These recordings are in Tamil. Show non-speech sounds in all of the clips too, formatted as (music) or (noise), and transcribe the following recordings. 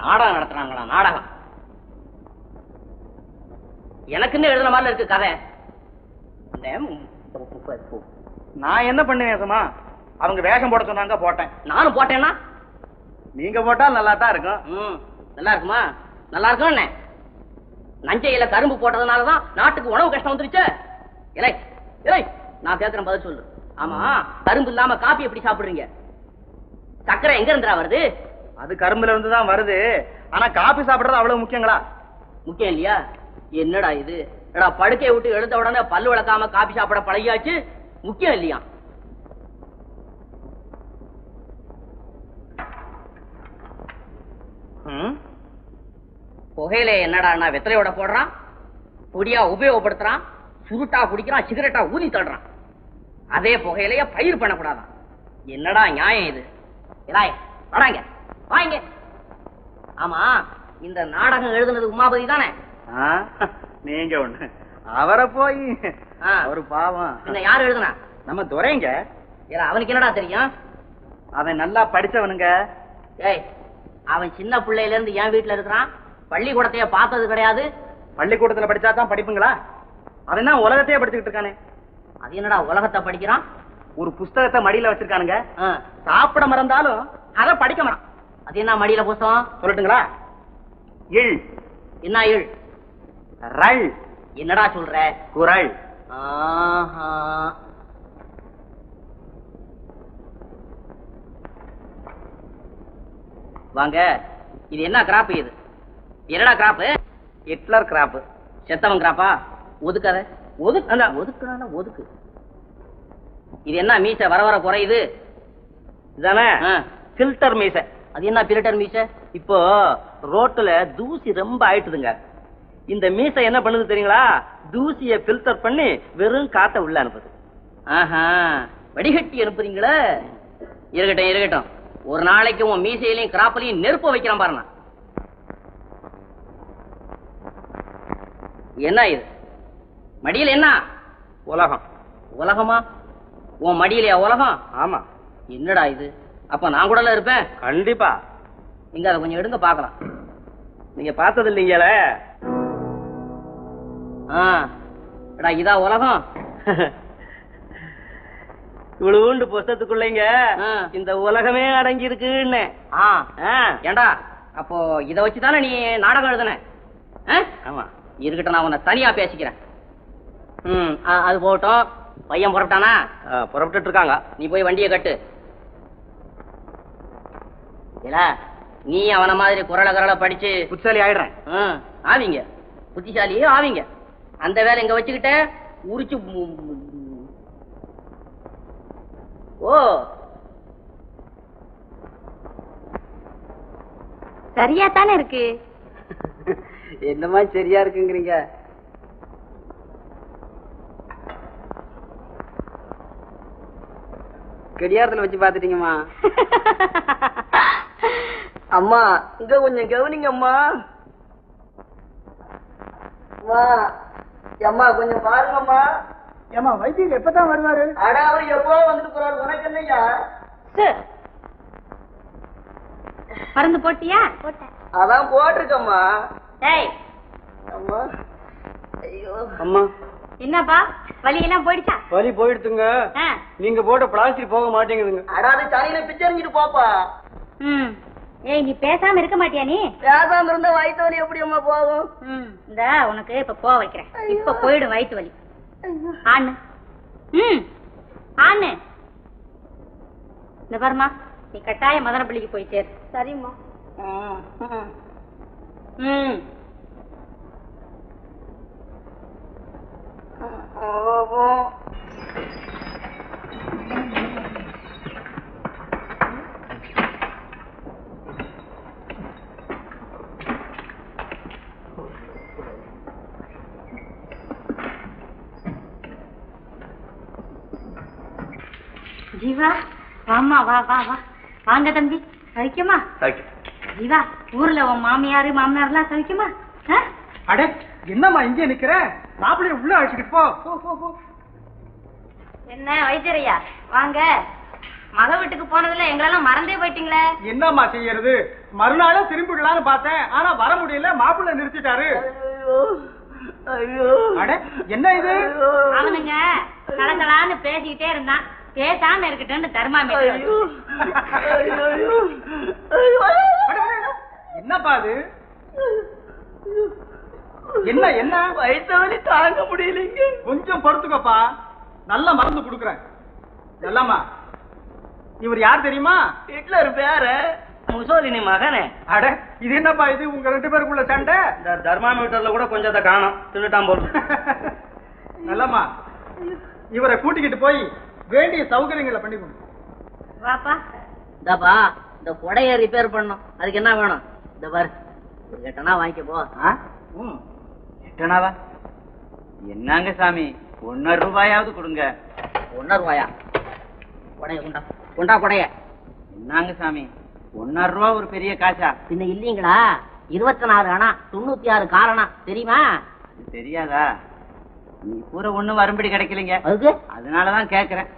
நாடகம் நடத்துறாங்களா நாடகம். எனக்குன்னு எழுதுன மாதிரி இருக்கு கதை. நான் என்ன பண்ணுவேன் சும்மா? அவங்க வேஷம் போட சொன்னாங்க போட்டேன். நானும் போட்டேன்னா நீங்க போட்டா நல்லா தான் இருக்கும் நல்லா இருக்குமா? நல்லா இருக்கும் என்ன நஞ்சையில கரும்பு போட்டதுனாலதான் நாட்டுக்கு உணவு கஷ்டம் வந்துருச்சு. இலை இலை நான் கேட்கிறேன் பதில் சொல்லு. ஆமா கரும்பு இல்லாம காப்பி எப்படி சாப்பிடுறீங்க? சக்கரை எங்க இருந்துடா வருது? அது கரும்புல இருந்து தான் வருது. ஆனா காபி சாப்பிடுறது அவ்வளவு முக்கியங்களா? முக்கியம் இல்லையா? என்னடா இது? என்னடா படுக்கையை விட்டு எடுத்த உடனே பல்லு விளக்காம காபி சாப்பிட பழகியாச்சு? முக்கியம் இல்லையா? புகையில என்னடா வெத்தலையோட போடுறான்? பொடியா உபயோகப்படுத்துறான்? சுருட்டா குடிக்கிறான் சிகரெட்டா ஊதி தள்ளுறான். அதே புகையிலைய பயிர் பண்ணக்கூடாதான். என்னடா நியாயம் இது? இலாய் வராங்க வாங்க. ஆமா இந்த நாடகம் எழுதுனது உமாபதி தானே? நீங்க ஒண்ணு. அவரை போய். அவரு பாவம். பின்ன யார் எழுதுனா? நம்ம துரைங்க. ஏல அவனுக்கு என்னடா தெரியும்? அவன் நல்லா படிச்சவனுங்க. ஏய் அவன் சின்ன பிள்ளையில இருந்து என் வீட்டுல இருக்கிறான். பள்ளிக்கூடத்தையே பார்த்தது கிடையாது. பள்ளிக்கூடத்துல படிச்சா தான் படிப்புங்களா? அவன் தான் உலகத்தையே படிச்சுக்கிட்டு இருக்கானே. அது என்னடா உலகத்தை படிக்கிறான்? ஒரு புஸ்தகத்தை மடியில வச்சிருக்கானுங்க. சாப்பிட மறந்தாலும் அதை படிக்க மறான் அது என்ன மடியில புஸ்தகம் சொல்லட்டுங்களா? இல். என்ன இழ் ரள் என்னடா சொல்ற? குரல். வாங்க இது என்ன கிராப் இது? என்னடா கிராப் ஹிட்லர் கிராப் செத்தவன் கிராப்பா? ஒதுக்காத. ஒதுக்கு ஒதுக்குறான ஒதுக்கு. இது என்ன மீச? வர வர குறையுது இதானே? ஆ. ஃபில்டர் மீசை. அது என்ன பிரிட்டர் மீச? இப்போ ரோட்ல தூசி ரொம்ப ஆயிட்டுதுங்க. இந்த மீசை என்ன பண்ணுது தெரியுங்களா? தூசியை ஃபில்டர் பண்ணி வெறும் காத்த உள்ள அனுப்புது. ஆஹா வடிகட்டி அனுப்புறீங்களே. இருக்கட்டும் இருக்கட்டும். ஒரு நாளைக்கு உன் மீசையிலையும் கிராப்பிலையும் நெருப்பு வைக்கிறான் பாருங்க என்ன இது? மடியில என்ன? உலகம். உலகமா? உன் மடியிலையா உலகம்? ஆமா. என்னடா இது? அப்ப நான் கூடல இருப்பேன். கண்டிப்பா. நீங்க அதை கொஞ்சம் எடுங்க பார்க்கலாம். நீங்க பார்த்தது இல்லைங்கள? ஆ. எடா இதா உலகம். இவ்வளவுண்டு புஸ்தத்துக்குள்ளங்க. இந்த உலகமே அடங்கி இருக்குன்னு ஆ. ஏண்டா அப்போ இத வச்சு தானே நீ நாடகம் எழுதுன? ஆமா. இருக்கட்டும் நான் உன்னை தனியா பேசிக்கிறேன். ம் அது போகட்டும். பையன் புறப்பட்டானா? ஆ, புறப்பட்டுட்டு இருக்காங்க. நீ போய் வண்டியை கட்டு. நீ அவன மாதிரி குரல குரல படிச்சு புத்தாலி ஆயிடுறேன். ஆவீங்க. புத்திசாலியே ஆவீங்க. அந்த வேலை இங்க வச்சுக்கிட்ட உரிச்சு ஓ. சரியா தானே இருக்கு? என்னமா சரியா இருக்குங்கிறீங்க? கடியாரத்துல வச்சு பாத்துட்டீங்கம்மா (laughs) அம்மா இங்க கொஞ்சம் கவனிங்க அம்மா. அம்மா கொஞ்சம் பாருங்கம்மா ஏமா வைத்தியர் எப்பதான் வருவாரு? அட அவர் எப்போ வந்துட்டு போறாரு. உனக்கு என்னய்யா? மருந்து போட்டியா? போட்டேன். அதான் போட்டிருக்கம்மா. டேய். அம்மா. ஐயோ. அம்மா. என்னப்பா? வலி எல்லாம் போயிடுச்சா? வலி போயிடுத்துங்க ஆ. நீங்க போட்ட பிளாஸ்டிக் போக மாட்டேங்குதுங்க. அடாது தலையில பிச்சரிஞ்சிட்டு போப்பா. ஏய் நீ பேசாம இருக்க மாட்டியா நீ? பேசாம இருந்தா வயிற்று வலி எப்படி அம்மா போகும்? ம். இந்த உனக்கு இப்ப போக வைக்கிறேன். இப்ப போயிடும் வயிற்று வலி. ஆண்ணு ம். ஆண்ணு இந்த பாருமா நீ கட்டாய மதனப்பள்ளிக்கு போய் சேரு. சரிம்மா. ம். ஜீவா வாம்மா வா வா வா. வாங்க தம்பி சவிக்குமா? ஜீவா ஊர்ல உன் மாமியாரு மாமனார்லாம் சவிக்குமா? ஆ? அட என்னம்மா இங்கே நிக்கிற? மாப்பிள்ளைய உள்ள அழைச்சிட்டு போ. போ போ போ. என்ன வைத்தியரையா? வாங்க. மக வீட்டுக்கு போனதுல எங்களெல்லாம் மறந்தே போயிட்டீங்களே. என்னம்மா செய்யறது? மறுநாளே திரும்பிடலாம்னு பார்த்தேன். ஆனா வர முடியல மாப்பிள்ளை நிறுத்திட்டாரு. அட என்ன இது? அவனுங்க கலகலான்னு பேசிக்கிட்டே இருந்தான். பேசாம இருக்கட்டும்னு தர்மாமீட்டர். என்னப்பா அது? என்ன என்ன? வயிற்று வலி தாங்க முடியலைங்க. கொஞ்சம் பொறுத்துக்கப்பா. நல்ல மருந்து கொடுக்குறேன். நல்லம்மா இவர் யார் தெரியுமா? ஹிட்லர் பேர முசோலினி மகனே. அட இது என்னப்பா இது? உங்க ரெண்டு பேருக்குள்ள சண்டை? இந்த தர்மாமீட்டர்ல கூட கொஞ்சத்தை காணும். தின்னுட்டான் போல். (laughs) நல்லம்மா இவரை கூட்டிக்கிட்டு போய் வேண்டிய சௌகரியங்களை பண்ணி கொடு. வாப்பா. இந்தாப்பா இந்த கொடைய ரிப்பேர் பண்ணும் அதுக்கு என்ன வேணும்? இந்த பாரு ஒரு கட்டணா வாங்கிக்க போ. ம். எட்டனாவா? என்னங்க சாமி ஒன்னரை ரூபாயாவது கொடுங்க. ஒன்னரை ரூபாயா? கொடைய கொண்டா கொண்டா கொடைய. என்னங்க சாமி ஒன்னரை ரூபா ஒரு பெரிய காசா? பின்ன இல்லீங்களா? இருபத்தி நாலு அணா தொண்ணூத்தி ஆறு காரணா தெரியுமா? தெரியாதா? நீ பூரா ஒண்ணும் வரும்படி கிடைக்கலைங்க. அதுக்கு? அதனாலதான் கேக்குறேன்.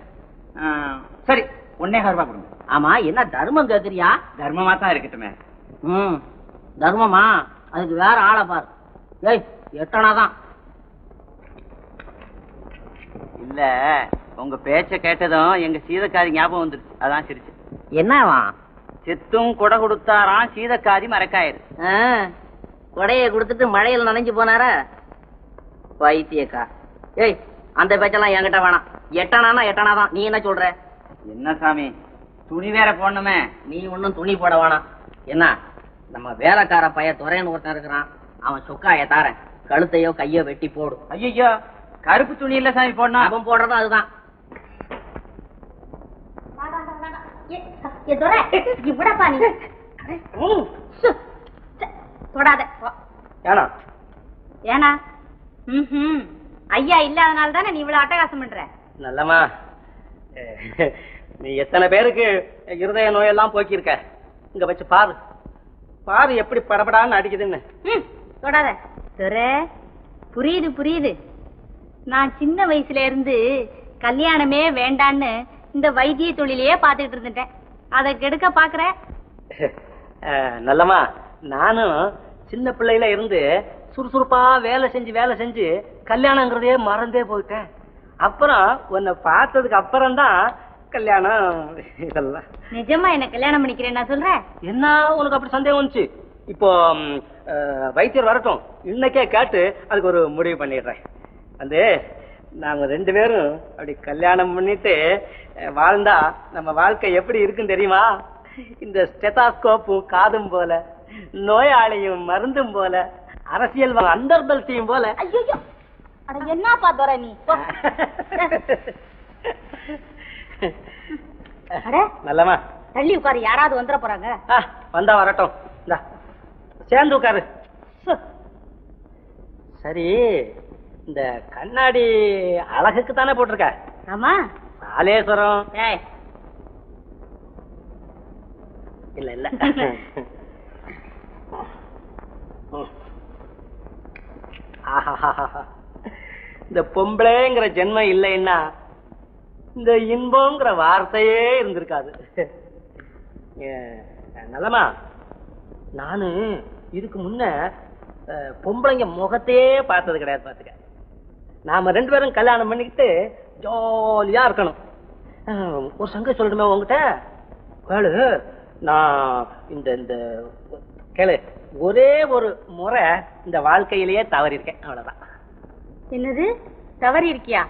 சரி ஒன்னே ரூபாய் கொடுங்க. ஆமா என்ன தர்மம் கேக்குறியா? தர்மமா தான் இருக்கட்டுமே. ம் தர்மமா? அதுக்கு வேற ஆளை பாரு. ஏய் எட்டனா தான் இல்ல உங்க பேச்ச கேட்டதும் எங்க சீதக்காரி ஞாபகம் வந்துருச்சு. அதான் சிரிச்சு. என்னவா? செத்தும் கொடை கொடுத்தாராம் சீதக்காரி மறக்காயிரு. கொடைய கொடுத்துட்டு மழையில் நனைஞ்சு போனார? பைத்தியக்கா. ஏய் அந்த பேச்செல்லாம் என்கிட்ட வேணாம். எட்டனானா எட்டனா தான் நீ என்ன சொல்ற? என்ன சாமி? துணி வேற போடணுமே. நீ ஒன்னும் துணி போட வேணாம். என்ன? நம்ம வேலைக்கார பைய துறையன்னு ஒருத்தன் இருக்கிறான். அவன் சொக்காய தாரேன். கழுத்தையோ கையோ வெட்டி போடு. ஐயோ கருப்பு துணி இல்ல சாமி போடணும். அவன் போடுறதும் அதுதான். தொடாத. போ. ஏனா? ஏனா? ம்ஹும். ஐயா இல்லாதனால தானே நீ இவ்வளவு அட்டகாசம் பண்ற? நல்லம்மா. அஹ், நீ எத்தனை பேருக்கு இருதய நோயெல்லாம் போக்கியிருக்க? இங்க வச்சு பாரு. பாரு எப்படி படபடான்னு அடிக்குதுன்னு. ம், தொடாத. துரை புரியுது புரியுது. நான் சின்ன வயசுல இருந்து கல்யாணமே வேண்டான்னு இந்த வைத்திய தொழிலையே பார்த்துட்டு இருந்துட்டேன். அதை கெடுக்க பாக்குற? அஹ், நல்லம்மா. நானும் சின்ன பிள்ளையில இருந்து சுறுசுறுப்பா வேலை செஞ்சு வேலை செஞ்சு கல்யாணங்கிறதே மறந்தே போயிட்டேன். அப்புறம் உன்னை பார்த்ததுக்கு அப்புறம் தான் கல்யாணம் இதெல்லாம். நிஜமா என்ன கல்யாணம் பண்ணிக்கிறேன் நான் சொல்றேன்? என்ன? உனக்கு அப்படி சந்தேகம் வந்துச்சு? இப்போ வைத்தியர் வரட்டும். இன்னைக்கே கேட்டு அதுக்கு ஒரு முடிவு பண்ணிடுறேன். வந்து நாம ரெண்டு பேரும் அப்படி கல்யாணம் பண்ணிட்டு வாழ்ந்தா நம்ம வாழ்க்கை எப்படி இருக்குன்னு தெரியுமா? இந்த ஸ்டெதாஸ்கோப்பும் காதும் போல. நோயாளியும் மருந்தும் போல அரசியல் அந்தர்பல்சியும் போல. ஐயோ என்னப்பா துரை நீ? நல்லமா தள்ளி உட்காரு யாராவது வந்துட போறாங்க. வந்தா வரட்டும். சேர்ந்து உட்காரு. சரி இந்த கண்ணாடி அழகுக்கு தானே போட்டிருக்க? ஆமா. சாலேஸ்வரம். இல்ல இல்ல. (laughs) இந்த பொம்பளைங்கிற ஜென்மம் இல்லைன்னா இந்த இன்பம்ங்கிற வார்த்தையே இருந்திருக்காது. நல்லமா நானு இதுக்கு முன்ன பொம்பளைங்க முகத்தையே பார்த்தது கிடையாது பார்த்துக்க. நாம ரெண்டு பேரும் கல்யாணம் பண்ணிக்கிட்டு ஜாலியா இருக்கணும். ஒரு சங்க சொல்லணுமே உங்ககிட்ட? கேளு நான் இந்த இந்த கேளு. ஒரே ஒரு முறை இந்த வாழ்க்கையிலேயே தவறிருக்கேன். அவ்வளவுதான். என்னது? தவறி இருக்கியா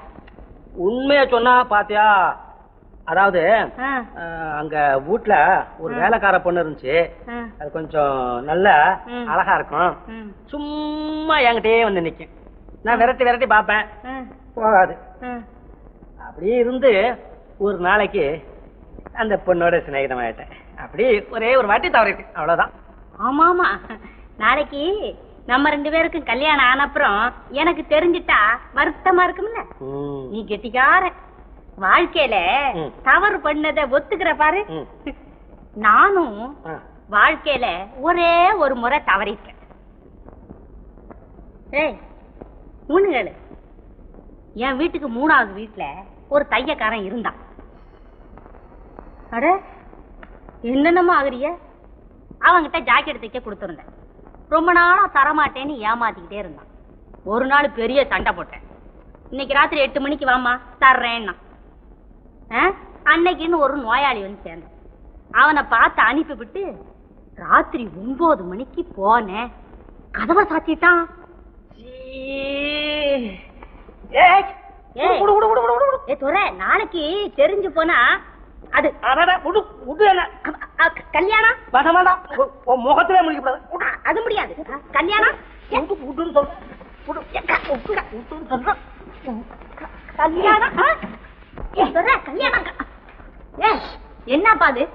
உண்மைய சொன்னா பாத்தியா? அதாவது அங்க வீட்ல ஒரு வேலைக்கார பொண்ணு இருந்துச்சு. அது கொஞ்சம் நல்ல. அழகா இருக்கும். சும்மா என்கிட்டயே வந்து நிக்கும். நான் விரட்டி விரட்டி பார்ப்பேன். ஆ, போகாது. அப்படியே இருந்து ஒரு நாளைக்கு அந்த பொண்ணோட சிநேகிதமாயிட்டேன். அப்படி ஒரே ஒரு வாட்டி தவறிட்டேன். அவ்வளவுதான். ஆமா ஆமா நாளைக்கு நம்ம ரெண்டு பேருக்கும் கல்யாணம் ஆன அப்புறம் எனக்கு தெரிஞ்சிட்டா வருத்தமா இருக்கும்ல. நீ கெட்டிக்கார வாழ்க்கையில. தவறு பண்ணத ஒத்துக்கிற பாரு. நானும். வாழ்க்கையில ஒரே ஒரு முறை தவறிட்டேன் ஏய் மூணுகளு என் வீட்டுக்கு மூணாவது வீட்டுல ஒரு தையக்காரன் இருந்தான் அட என்னென்னமோ ஆகுறிய அவன்கிட்ட ஜாக்கெட் தைக்க கொடுத்துருந்தேன். ரொம்ப நாளா தரமாட்டேன்னு ஏமாத்திக்கிட்டே இருந்தான். ஒரு நாள் பெரிய சண்டை போட்டேன். இன்னைக்கு ராத்திரி எட்டு மணிக்கு வாமா தர்றேன்னா? அன்னைக்குன்னு ஒரு நோயாளி வந்து சேர்ந்தேன். அவனை பார்த்து அனுப்பிவிட்டு ராத்திரி ஒன்பது மணிக்கு போனேன். கதவை சாத்திட்டான். நாளைக்கு தெரிஞ்சு போனா அது அடடா, விடு, விடு என்ன. கல்யாணம் வேண்டாம். உ- உன் முகத்திலே. அ- அது முடியாது. கல்யாணம் சொல்றேன். விடு. ஏக்கா, விடுடா, விடுன்னு சொல்றேன். கல்யாணம் துரை, கல்யாணம் ஏய், என்னப்பா அது?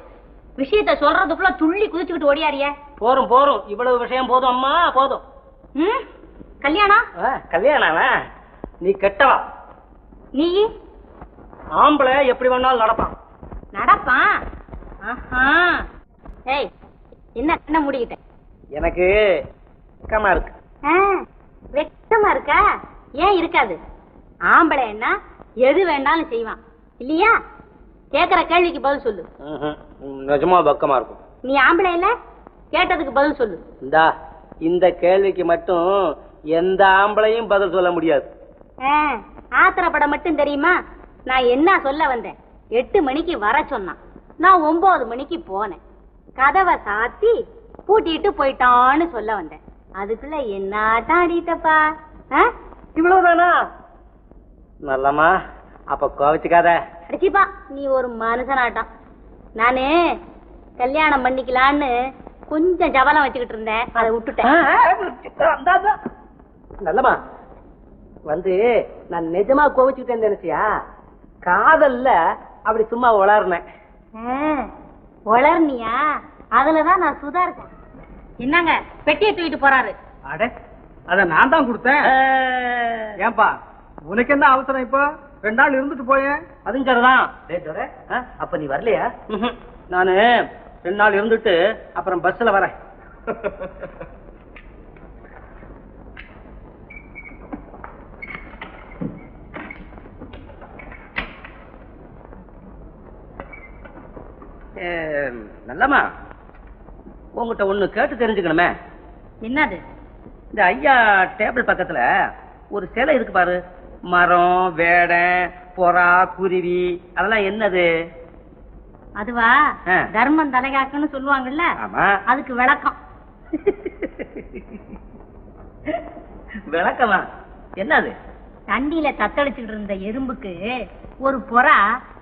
விஷயத்த சொல்றதுக்குள்ள துள்ளி குதிச்சுக்கிட்டு ஓடியாரியே போரும் போரும். இவ்வளவு விஷயம் போதும் அம்மா போதும். ம்? கல்யாணம் கல்யாணம் நீ கெட்டவா? நீ? ஆம்பளை எப்படி வேணாலும் நடப்பான். நடப்பான். ஏய் என்ன என்ன முடிக்கிட்ட? எனக்கு கமா இருக்கு. வெக்கமா இருக்கா? ஏன் இருக்காது? ஆம்பளை என்ன எது வேண்டாலும் செய்வான். இல்லையா? கேக்குற கேள்விக்கு பதில் சொல்லு. நிஜமா பக்கமா இருக்கும். நீ ஆம்பளை இல்ல? கேட்டதுக்கு பதில் சொல்லு. இந்தா இந்த கேள்விக்கு மட்டும் எந்த ஆம்பளையும் பதில் சொல்ல முடியாது. ஆ, ஆத்திரப்பட மட்டும் தெரியுமா? நான் என்ன சொல்ல வந்தேன்? எட்டு மணிக்கு வர சொன்னான். நான் ஒன்பது மணிக்கு போனேன். கதவை சாத்தி பூட்டிட்டு போயிட்டான்னு சொல்ல வந்தேன். அதுக்குள்ள என்ன ஆடிட்டப்பா ஆ? இவ்வளவுதானா? நல்லம்மா அப்ப கோவிச்சுக்காத. அடிச்சிப்பா நீ ஒரு மனுஷனாட்டம். நானு கல்யாணம் பண்ணிக்கலான்னு கொஞ்சம் ஜபலம் வச்சுக்கிட்டு இருந்தேன். அதை விட்டுட்டேன். நல்லம்மா வந்து நான் நிஜமா கோவிச்சுக்கிட்டேன் நினைச்சியா? காதல்ல அப்படி சும்மா உளர்னேன் ஆ, வளர்னியா? அதுலதான் நான் சுதா இருக்கேன். என்னங்க பெட்டியை தூக்கிட்டு போறாரு. அட அத நான் தான் கொடுத்தேன். ஏன்பா உனக்கு என்ன அவசரம் இப்போ? ரெண்டு நாள் இருந்துட்டு போயேன். அதுவும் சரிதான். ஆ, அப்ப நீ வரலையா? நானு ரெண்டு நாள் இருந்துட்டு அப்புறம் பஸ்ல வரேன். (laughs) நல்லம்மா. உங்ககிட்ட ஒண்ணு கேட்டு தெரிஞ்சுக்கணுமே. என்னது? இந்த ஐயா டேபிள் பக்கத்துல ஒரு சிலை இருக்கு பாரு. மரம் வேடை புறா குருவி அதெல்லாம் என்னது? அதுவா. தர்மம் தலைகாக்குன்னு சொல்லுவாங்கல்ல? அதுக்கு விளக்கம். விளக்கமா? என்னது? தண்டியில தத்தளிச்சுட்டு இருந்த எறும்புக்கு ஒரு புறா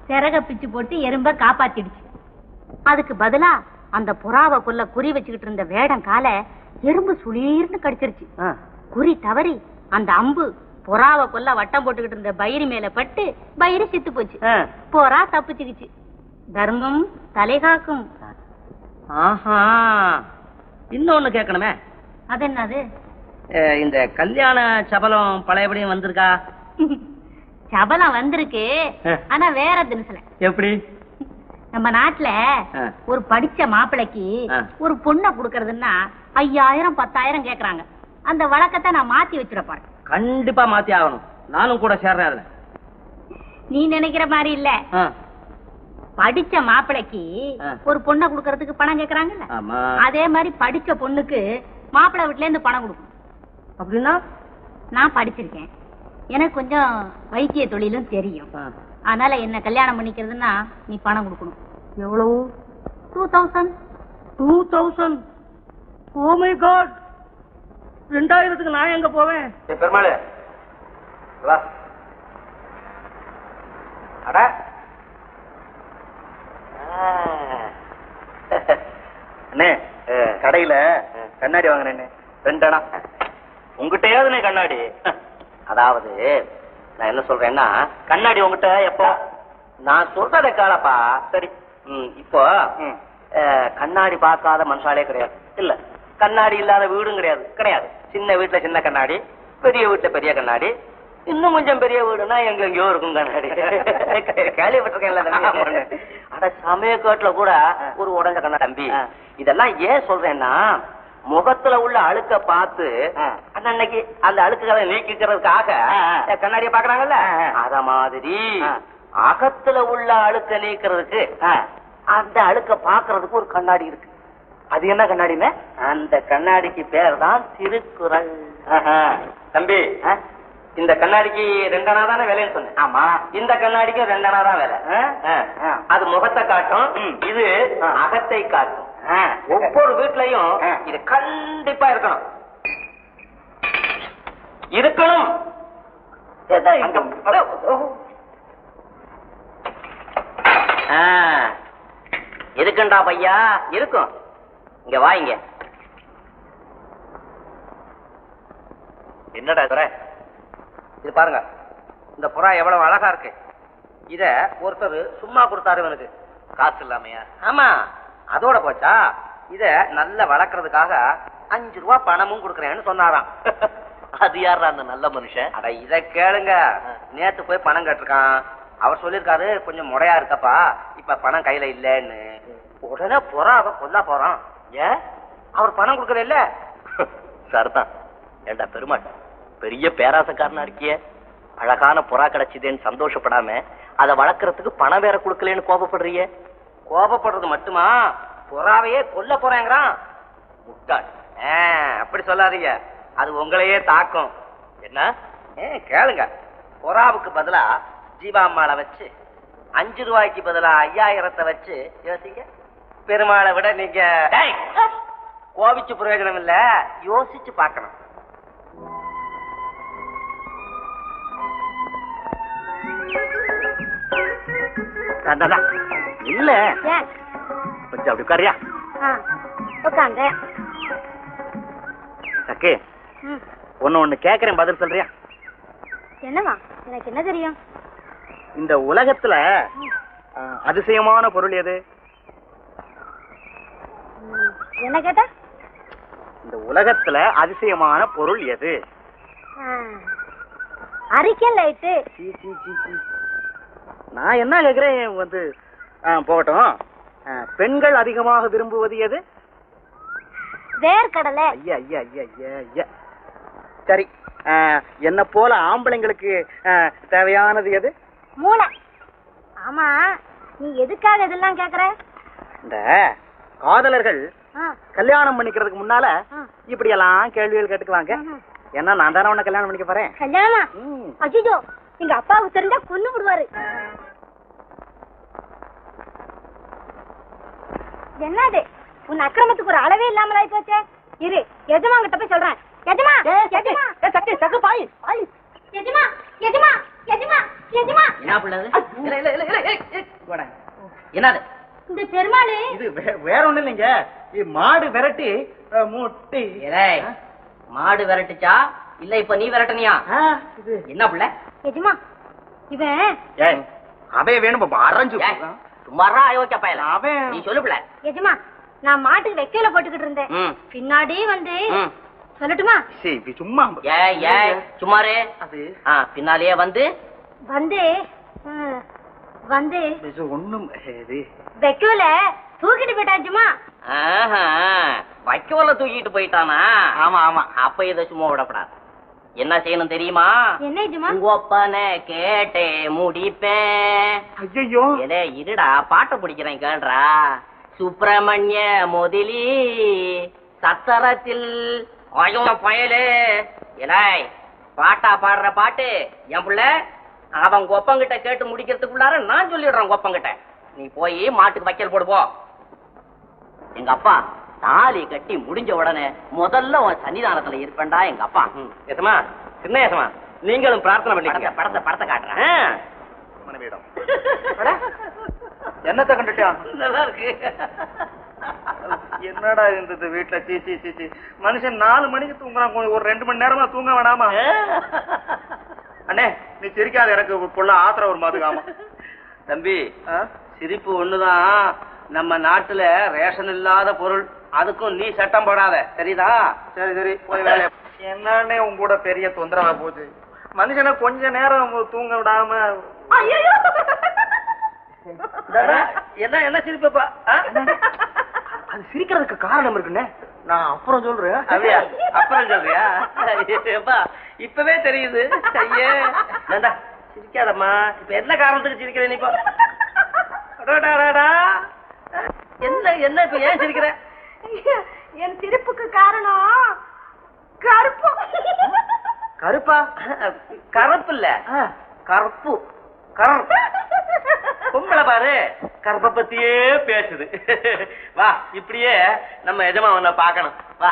சிறக பிச்சு போட்டு எறும்ப காப்பாத்திடுச்சு. அதுக்கு பதிலா அந்த புறாவை கொல்ல குறி வச்சுக்கிட்டு இருந்த வேடம் கால எறும்பு சுளீர்னு கடிச்சிருச்சு. குறி தவறி அந்த அம்பு புறாவை கொல்ல வட்டம் போட்டுக்கிட்டு இருந்த பயிறு மேல பட்டு பயிறு செத்து போச்சு. புறா தப்பிச்சுக்கிச்சு. தர்மம் தலைகாக்கும். ஆஹா. இன்னொன்னு கேட்கணுமே. அது என்னது? இந்த கல்யாண சபலம் பழையபடியும் வந்திருக்கா? சபலம் வந்திருக்கு. ஆனா வேற தினசுல. எப்படி? நம்ம நாட்டுல. ஒரு படிச்ச மாப்பிளைக்கு. ஒரு பொண்ணை குடுக்கறதுன்னா ஐயாயிரம் பத்தாயிரம் கேக்குறாங்க. அந்த வழக்கத்தை நான் மாத்தி வச்சிட கண்டிப்பா மாத்தி ஆகணும். நானும் கூட சேர்றேன் அதுல. நீ நினைக்கிற மாதிரி இல்ல. படிச்ச மாப்பிளைக்கு. ஒரு பொண்ணை குடுக்கறதுக்கு பணம் கேக்குறாங்கல்ல? அதே மாதிரி படிச்ச பொண்ணுக்கு மாப்பிள்ளை வீட்டுல இருந்து பணம் கொடுக்கும் அப்படின்னா? நான் படிச்சிருக்கேன். எனக்கு கொஞ்சம் வைத்திய தொழிலும் தெரியும். அதனால என்ன கல்யாணம் பண்ணிக்கிறதுன்னா நீ பணம் கொடுக்கணும். எவ்வளவு? Two thousand two thousand oh my God ரெண்டாயிரத்துக்கு நான் எங்க போவேன்? பெருமாள். வா. அட. அண்ணே கடையில கண்ணாடி வாங்கினேன்னு ரெண்டு இடம் உங்ககிட்டயாவது கண்ணாடி. அதாவது நான் என்ன சொல்றேன்னா கண்ணாடி உங்ககிட்ட எப்போ? நான் சொல்றத காலப்பா சரி. இப்போ கண்ணாடி பார்க்காத மனுஷாலே கிடையாது. இல்ல கண்ணாடி இல்லாத வீடும் கிடையாது. கிடையாது. சின்ன வீட்டுல சின்ன கண்ணாடி பெரிய வீட்டுல பெரிய கண்ணாடி. இன்னும் கொஞ்சம் பெரிய வீடுனா எங்க எங்கேயோ இருக்கும் கண்ணாடி. (laughs) கேள்விப்பட்டிருக்கேன்ல அட சமயக்காட்டுல கூட ஒரு உடஞ்ச கண்ணா தம்பி. இதெல்லாம் ஏன் சொல்றேன்னா முகத்துல உள்ள அழுக்க பார்த்து அன்னைக்கு அந்த அழுக்குகளை நீக்கிக்கிறதுக்காக கண்ணாடியை பாக்குறாங்கல்ல அத மாதிரி அகத்துல உள்ள அழுக்க நீக்கிறதுக்கு அந்த அழுக்க பாக்குறதுக்கு ஒரு கண்ணாடி இருக்கு. அது என்ன கண்ணாடின்னு? அந்த கண்ணாடிக்கு பேர் தான் திருக்குறள் தம்பி இந்த கண்ணாடிக்கு ரெண்டனா தானே விலைன்னு சொன்னேன். ஆமா. இந்த கண்ணாடிக்கு ரெண்டனா தான் விலை. அது முகத்தை காட்டும் இது அகத்தை காட்டும். ஒவ்வொரு வீட்லயும் இது கண்டிப்பா இருக்கணும். இருக்கணும். இருக்குண்டா பையா? இருக்கும். இங்க வா இங்க. என்னடா துற இது பாருங்க. இந்த புறா எவ்வளவு அழகா இருக்கு. இத ஒருத்தர் சும்மா கொடுத்தாரு இவனுக்கு. காசு இல்லாமையா? ஆமா. அதோட போச்சா? இத நல்ல வளர்க்கறதுக்காக அஞ்சு ரூபா பணமும் கொடுக்கறேன்னு சொன்னாராம். அது யாரா அந்த நல்ல மனுஷன்? அட இத கேளுங்க. நேத்து போய் பணம் கேட்டிருக்கான். அவர் சொல்லிருக்காரு கொஞ்சம் முறையா இருக்கப்பா இப்ப பணம் கையில இல்லன்னு. உடனே புறா அவன் கொல்ல போறான். ஏன்? அவர் பணம் கொடுக்கற இல்ல. (laughs) சரிதான். ஏண்டா பெருமாள் பெரிய பேராசக்காரனா இருக்கியே? அழகான புறா கிடைச்சதேன்னு சந்தோஷப்படாம அதை வளர்க்கறதுக்கு பணம் வேற கொடுக்கலன்னு கோபப்படுறியே? கோபப்படுறது மட்டுமா? புறாவையே கொல்ல போறேங்கிறான். முட்டாள். அப்படி சொல்லாதீங்க. அது உங்களையே தாக்கும். என்ன? ஏ கேளுங்க. புறாவுக்கு பதிலா ஜீவாம்மாளை வச்சு அஞ்சு ரூபாய்க்கு பதிலா ஐயாயிரத்தை வச்சு யோசிங்க. பெருமாளை விட நீங்க டேய், கோபிச்சு பிரயோஜனம் இல்ல யோசிச்சு பார்க்கணும். அடடா, இல்ல. கொஞ்சம் அப்படி உட்காரியா? சக்கு ம். ஒன்னு ஒண்ணு கேக்குறேன் பதில் சொல்றியா? என்னவா எனக்கு என்ன தெரியும்? இந்த உலகத்துல அதிசயமான பொருள் எது? என்ன கேட்ட? இந்த உலகத்துல அதிசயமான பொருள் எது? Hurricane light. நான் என்ன கேக்குறேன் வந்து போகட்டும். பெண்கள் அதிகமாக விரும்புவது எது? வேர்க்கடலை. ஐயா ஐயா ஐயா ஐயா ஐயா. சரி என்ன போல ஆம்பளைங்களுக்கு தேவையானது எது? மூளை. ஆமா நீ எதுக்காக இதெல்லாம் கேக்குற? இந்த காதலர்கள் கல்யாணம் பண்ணிக்கிறதுக்கு முன்னால. இப்படி எல்லாம் கேள்விகள் கேட்டுக்குவாங்க. ஏன்னா நான் தானே உன்னை கல்யாணம் பண்ணிக்க போறேன்? கல்யாணமா. அஜிஜோ எங்க அப்பாவுக்கு தெரிஞ்சா கொன்னு விடுவாரு. என்னது? உன் அக்கிரமத்துக்கு ஒரு அளவே இல்லாமல் ஆயி போச்சே. இரு எஜமா கிட்ட போய் சொல்றேன். எஜமா எஜமா. எஜமா எஜமா எஜமா எஜமா. என்ன பிள்ளை இது? இல்ல, இல்ல, இல்ல, இல்ல, இல்ல, இல்ல. போடா. என்னது? இந்த பெருமாளு. இது வே- வேற ஒண்ணு இல்லைங்க மாடு விரட்டி மூட்டி. ஏய், மாடு விரட்டுச்சா? இல்ல இப்ப நீ விரட்டனியா? என்ன பிள்ளை? எஜமா இவன் ஏய் அவன் வேணும் அரைஞ்சு சும்மாரா அயோக்கிய பயல? அவன். நீ சொல்லு பிள்ளை. எஜமா நான் மாட்டுக்கு வைக்கல போட்டுக்கிட்டு இருந்தேன். பின்னாடி வந்து. சொல்லட்டுமா? சும்மா. ஏய் ஏய் சும்மாரு அது. பின்னாலேயே வந்து வந்து. வந்து. இது ஒண்ணும் இது வைக்கல தூக்கிட்டு போயிட்டாச்சுமா ஆஹா, வைக்கோல தூக்கிட்டு போயிட்டானா? ஆமா ஆமா. அப்ப இதை சும்மா விடப்படாது. என்ன செய்யணும் தெரியுமா? என்ன எஜமா ஒப்பனை கேட்டே முடிப்பேன். ஐயோ ஏலே இருடா பாட்டை பிடிக்கிறேன் கேள்றா. சுப்பிரமணிய முதலி சத்தரத்தில் அயோ பயலே. இலாய் பாட்டா பாடுற பாட்டு. என் புள்ள அவன் கொப்பங்கிட்ட கேட்டு முடிக்கிறதுக்குள்ளார நான் சொல்லிடுறேன் கொப்பங்கிட்ட நீ போய் மாட்டுக்கு வைக்கல் போடு போ. எங்க அப்பா தாலி கட்டி முடிஞ்ச உடனே முதல்ல உன் சன்னிதானத்துல இருப்பேன்டா எங்க அப்பா. எசமா சின்ன எசமா நீங்களும் பிரார்த்தனை பண்ணிக்கங்க. படத்தை படத்தை காட்டுறேன். என்னத்தை கண்டுட்டான் நல்லா இருக்கு. என்னடா இருந்தது வீட்டுல சீ சீ சீ சீ. மனுஷன் நாலு மணிக்கு தூங்குறான். ஒரு ரெண்டு மணி நேரமா தூங்க வேணாமா? அண்ணே நீ சிரிக்காத எனக்கு புள்ள ஆத்திரம் ஒரு மாதிரி (laughs) தம்பி சிரிப்பு ஒண்ணுதான். நம்ம நாட்டுல ரேஷன் இல்லாத பொருள் அதுக்கும் நீ சட்டம் போடாத. சரிதா? சரி சரி போய் வேலைய என்னன்னே உங்க கூட பெரிய தொந்தரவா போச்சு. மனுஷனை கொஞ்ச நேரம் தூங்க விடாம என்ன என்ன சிரிப்பப்பா அது சிரிக்கிறதுக்கு காரணம் இருக்குண்ணே. நான் அப்புறம் சொல்றேன். அப்புறம் சொல்றியா? இப்பவே தெரியுது. ஐயே. ஏண்டா, சிரிக்காதம்மா. இப்ப என்ன காரணத்துக்கு சிரிக்கிற நீ இப்போ? அடடடடா. என்ன இப்ப ஏன் சிரிக்கிற? என் சிரிப்புக்கு காரணம் கருப்பு. கருப்பா? கருப்பு இல்ல. கருப்பு. கருப்பு பொம்பளை பாரு. கருப்பை பத்தியே பேசுது. வா இப்படியே நம்ம எஜமாவனை பார்க்கணும். வா.